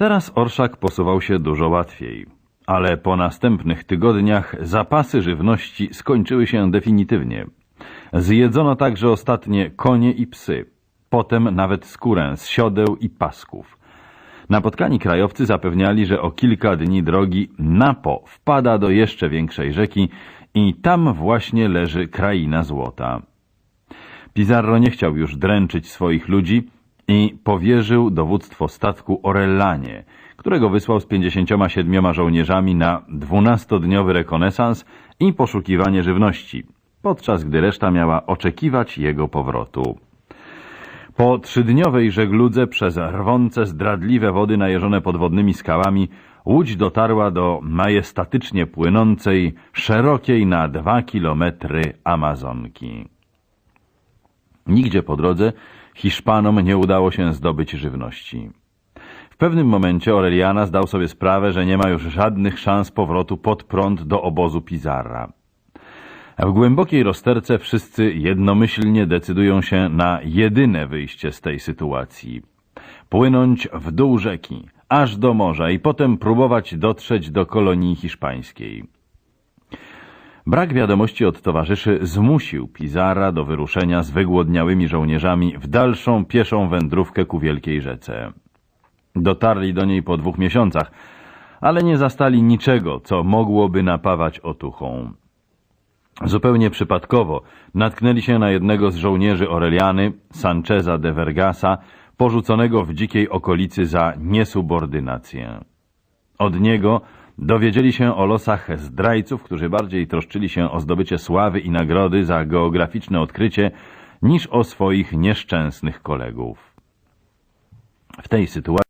Teraz orszak posuwał się dużo łatwiej, ale po następnych tygodniach zapasy żywności skończyły się definitywnie. Zjedzono także ostatnie konie i psy, potem nawet skórę z siodeł i pasków. Napotkani krajowcy zapewniali, że o kilka dni drogi Napo wpada do jeszcze większej rzeki i tam właśnie leży kraina złota. Pizarro nie chciał już dręczyć swoich ludzi i powierzył dowództwo statku Orellanie, którego wysłał z 57 żołnierzami na dwunastodniowy rekonesans i poszukiwanie żywności, podczas gdy reszta miała oczekiwać jego powrotu. Po trzydniowej żegludze przez rwące, zdradliwe wody najeżone podwodnymi skałami łódź dotarła do majestatycznie płynącej, szerokiej na dwa kilometry Amazonki. Nigdzie po drodze Hiszpanom nie udało się zdobyć żywności. W pewnym momencie Aureliana zdał sobie sprawę, że nie ma już żadnych szans powrotu pod prąd do obozu Pizarra. W głębokiej rozterce wszyscy jednomyślnie decydują się na jedyne wyjście z tej sytuacji. Płynąć w dół rzeki, aż do morza i potem próbować dotrzeć do kolonii hiszpańskiej. Brak wiadomości od towarzyszy zmusił Pizarra do wyruszenia z wygłodniałymi żołnierzami w dalszą pieszą wędrówkę ku Wielkiej Rzece. Dotarli do niej po dwóch miesiącach, ale nie zastali niczego, co mogłoby napawać otuchą. Zupełnie przypadkowo natknęli się na jednego z żołnierzy Aureliany, Sancheza de Vergasa, porzuconego w dzikiej okolicy za niesubordynację. Od niego dowiedzieli się o losach zdrajców, którzy bardziej troszczyli się o zdobycie sławy i nagrody za geograficzne odkrycie, niż o swoich nieszczęsnych kolegów. W tej sytuacji